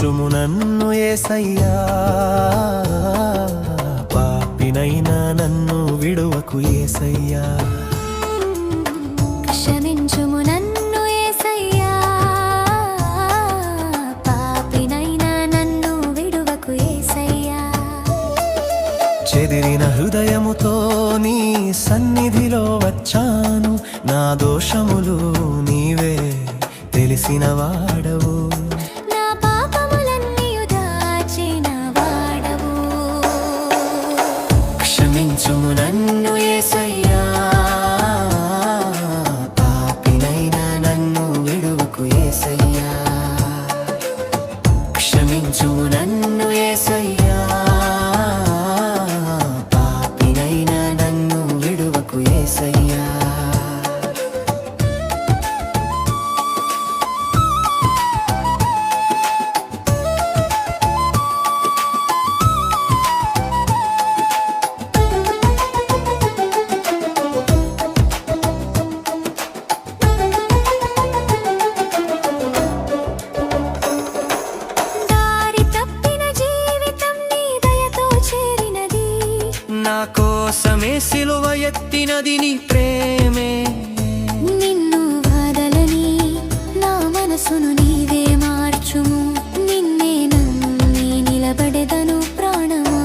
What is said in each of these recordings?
క్షమించుము నన్ను ఏసయ్యా. పాపినైనా నన్ను విడువకు ఏసయ్యా. క్షమించుము నన్ను యేసయ్యా పాపినైనా నన్ను విడువకు యేసయ్యా చెదిరిన హృదయముతో నీ సన్నిధిలో వచ్చాను. నా దోషములు నీవే తెలిసిన వాడవు. నా కోసమే సిలువ ఎత్తినది నీ ప్రేమే. నిన్ను వదలని నా మనసును నీవే మార్చుము. నిన్నే నమ్మి నిలబడెదను ప్రాణమా.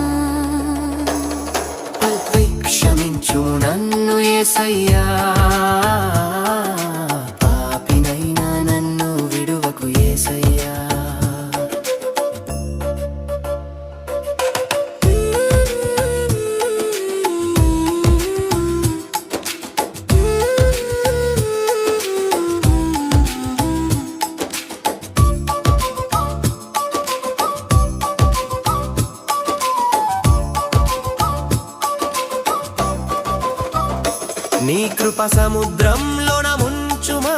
క్షమించు నన్ను ఏసయ్యా. నీ కృప సముద్రంలోన ముంచుమా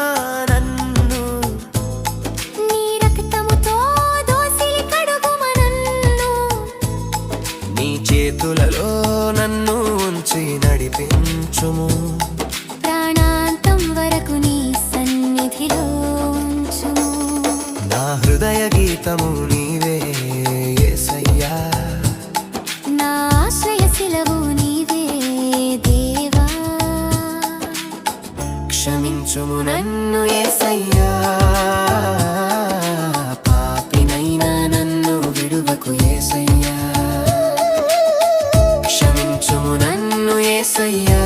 నన్ను. నీ రక్తముతో దోసిలి కడుగుమ నన్ను. నీ చేతులలో నన్ను ఉంచి నడిపించుము. ప్రాణాంతం వరకు నీ సన్నిధిలో ఉంచుము. నా హృదయ గీతము రక్షించుము నన్ను ఏసయ్యా పాపినైనా నన్ను విడువకు ఏసయ్యా క్షమించుము నన్ను ఏసయ్యా